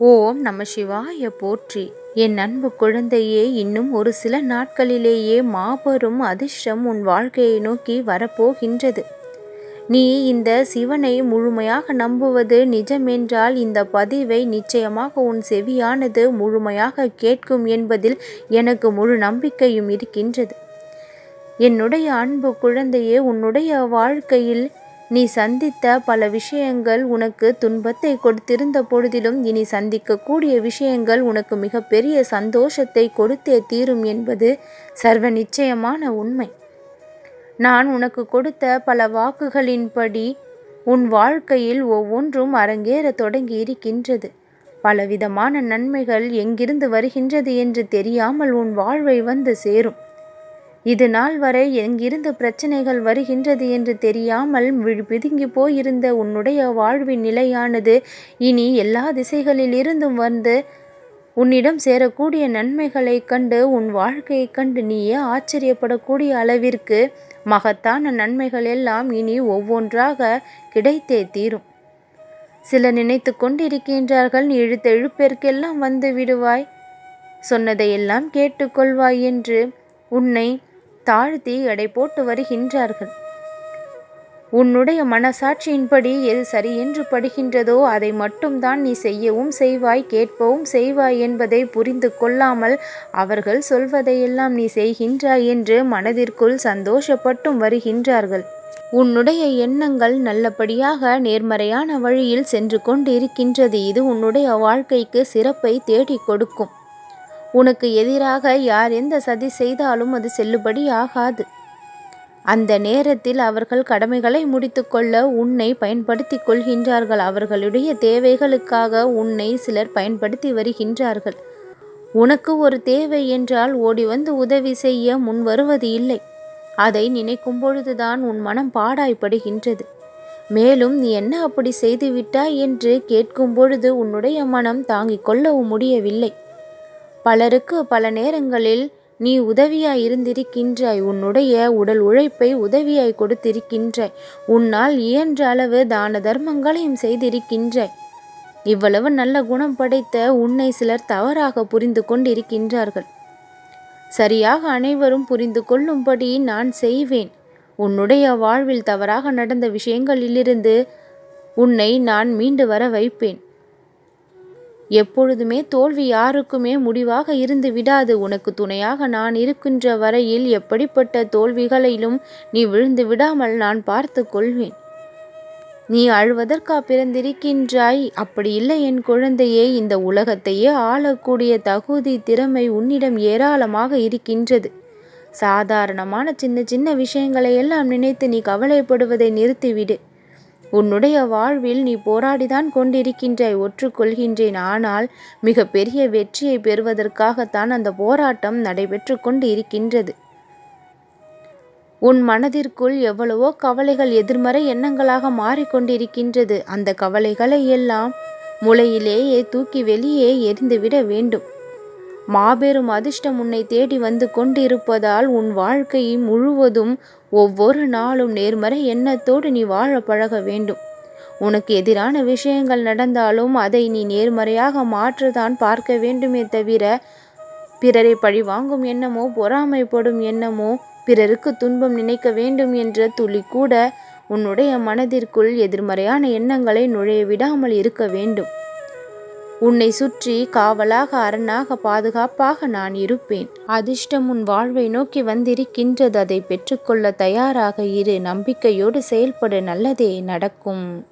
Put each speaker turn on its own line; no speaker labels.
ஓம் நம சிவாய போற்றி. என் அன்பு குழந்தையே இன்னும் ஒரு சில நாட்களிலேயே மாபெரும் அதிர்ஷ்டம் உன் வாழ்க்கையை நோக்கி வரப்போகின்றது. நீ இந்த சிவனை முழுமையாக நம்புவது நிஜமென்றால் இந்த பதிவை நிச்சயமாக உன் செவியானது முழுமையாக கேட்கும் என்பதில் எனக்கு முழு நம்பிக்கையும் இருக்கின்றது. என்னுடைய அன்பு குழந்தையே உன்னுடைய வாழ்க்கையில் நீ சந்தித்த பல விஷயங்கள் உனக்கு துன்பத்தை கொடுத்திருந்த பொழுதிலும் இனி சந்திக்கக்கூடிய விஷயங்கள் உனக்கு மிகப்பெரிய சந்தோஷத்தை கொடுத்தே தீரும் என்பது சர்வ நிச்சயமான உண்மை. நான் உனக்கு கொடுத்த பல வாக்குகளின்படி உன் வாழ்க்கையில் ஒவ்வொன்றும் அரங்கேற தொடங்கி இருக்கின்றது பலவிதமான நன்மைகள் எங்கிருந்து வருகின்றது என்று தெரியாமல் உன் வாழ்வை வந்து சேரும். இது நாள் வரை எங்கிருந்து பிரச்சனைகள் வருகின்றது என்று தெரியாமல் பிதுங்கி போயிருந்த உன்னுடைய வாழ்வின் நிலையானது இனி எல்லா திசைகளில் இருந்தும் வந்து உன்னிடம் சேரக்கூடிய நன்மைகளைக் கண்டு உன் வாழ்க்கையைக் கண்டு நீயே ஆச்சரியப்படக்கூடிய அளவிற்கு மகத்தான நன்மைகள் எல்லாம் இனி ஒவ்வொன்றாக கிடைத்தே தீரும். சில நினைத்து கொண்டிருக்கின்றார்கள் நீ இழுத்த இழுப்பிற்கெல்லாம் வந்து விடுவாய். சொன்னதையெல்லாம் கேட்டுக்கொள்வாய் என்று உன்னை தாழ்த்தி எடை போட்டு வருகின்றார்கள். உன்னுடைய மனசாட்சியின்படி எது சரி என்று படுகின்றதோ அதை மட்டும்தான் நீ செய்யவும் செய்வாய் கேட்பவும் செய்வாய் என்பதை புரிந்து கொள்ளாமல் அவர்கள் சொல்வதையெல்லாம் நீ செய்கின்றாய் என்று மனதிற்குள் சந்தோஷப்பட்டும் வருகின்றார்கள். உன்னுடைய எண்ணங்கள் நல்லபடியாக நேர்மறையான வழியில் சென்று கொண்டிருக்கின்றது. இது உன்னுடைய வாழ்க்கைக்கு சிறப்பை தேடிக் கொடுக்கும். உனக்கு எதிராக யார் எந்த சதி செய்தாலும் அது செல்லுபடி ஆகாது. அந்த நேரத்தில் அவர்கள் கடமைகளை முடித்துக்கொள்ள உன்னை பயன்படுத்தி கொள்கின்றார்கள். அவர்களுடைய தேவைகளுக்காக உன்னை சிலர் பயன்படுத்தி வருகின்றார்கள். உனக்கு ஒரு தேவை என்றால் ஓடி வந்து உதவி செய்ய முன் வருவது இல்லை. அதை நினைக்கும் பொழுதுதான் உன் மனம் பாடாய்ப்படுகின்றது. மேலும் நீ என்ன அப்படி செய்துவிட்டாய் என்று கேட்கும் பொழுது உன்னுடைய மனம் தாங்கிக் கொள்ளவும் முடியவில்லை. பலருக்கு பல நேரங்களில் நீ உதவியாய் இருந்திருக்கின்றாய். உன்னுடைய உடல் உழைப்பை உதவியாய் கொடுத்திருக்கின்றாய். உன்னால் இயன்ற அளவு தான தர்மங்களையும் செய்திருக்கின்றாய். இவ்வளவு நல்ல குணம் படைத்த உன்னை சிலர் தவறாக புரிந்து கொண்டிருக்கின்றார்கள். சரியாக அனைவரும் புரிந்து கொள்ளும்படி நான் செய்வேன். உன்னுடைய வாழ்வில் தவறாக நடந்த விஷயங்களிலிருந்து உன்னை நான் மீண்டு வர வைப்பேன். எப்பொழுதுமே தோல்வி யாருக்குமே முடிவாக இருந்து விடாது. உனக்கு துணையாக நான் இருக்கின்ற வரையில் எப்படிப்பட்ட தோல்விகளிலும் நீ விழுந்து விடாமல் நான் பார்த்து கொள்வேன். நீ அழுவதற்கா பிறந்திருக்கின்றாய்? அப்படி இல்லை என் குழந்தையே இந்த உலகத்தையே ஆளக்கூடிய தகுதி திறமை உன்னிடம் ஏராளமாக இருக்கின்றது. சாதாரணமான சின்ன சின்ன விஷயங்களை எல்லாம் நினைத்து நீ கவலைப்படுவதை நிறுத்திவிடு. உன்னுடைய வாழ்வில் நீ போராடிதான் கொண்டிருக்கின்றாய் ஒற்றுக்கொள்கின்றேன். ஆனால் மிக பெரிய வெற்றியை பெறுவதற்காகத்தான் அந்த போராட்டம் நடைபெற்று கொண்டு இருக்கின்றது உன் மனதிற்குள் எவ்வளவோ கவலைகள் எதிர்மறை எண்ணங்களாக மாறிக்கொண்டிருக்கின்றது அந்த கவலைகளை எல்லாம் முளையிலேயே தூக்கி வெளியே எரிந்துவிட வேண்டும். மாபெரும் அதிர்ஷ்டம் உன்னை தேடி வந்து கொண்டிருப்பதால் உன் வாழ்க்கை முழுவதும் ஒவ்வொரு நாளும் நேர்மறை எண்ணத்தோடு நீ வாழ பழக வேண்டும். உனக்கு எதிரான விஷயங்கள் நடந்தாலும் அதை நீ நேர்மறையாக மாற்றதான் பார்க்க வேண்டுமே தவிர பிறரை பழி வாங்கும் எண்ணமோ பொறாமைப்படும் எண்ணமோ பிறருக்கு துன்பம் நினைக்க வேண்டும் என்ற துளி கூட உன்னுடைய மனதிற்குள் எதிர்மறையான எண்ணங்களை நுழைய விடாமல் இருக்க வேண்டும். உன்னை சுற்றி காவலாக அரணாக பாதுகாப்பாக நான் இருப்பேன். அதிர்ஷ்டம் உன் வாழ்வை நோக்கி வந்திருக்கின்றது. அதை பெற்றுக்கொள்ள தயாராக இரு. நம்பிக்கையோடு செயல்பட நல்லதே நடக்கும்.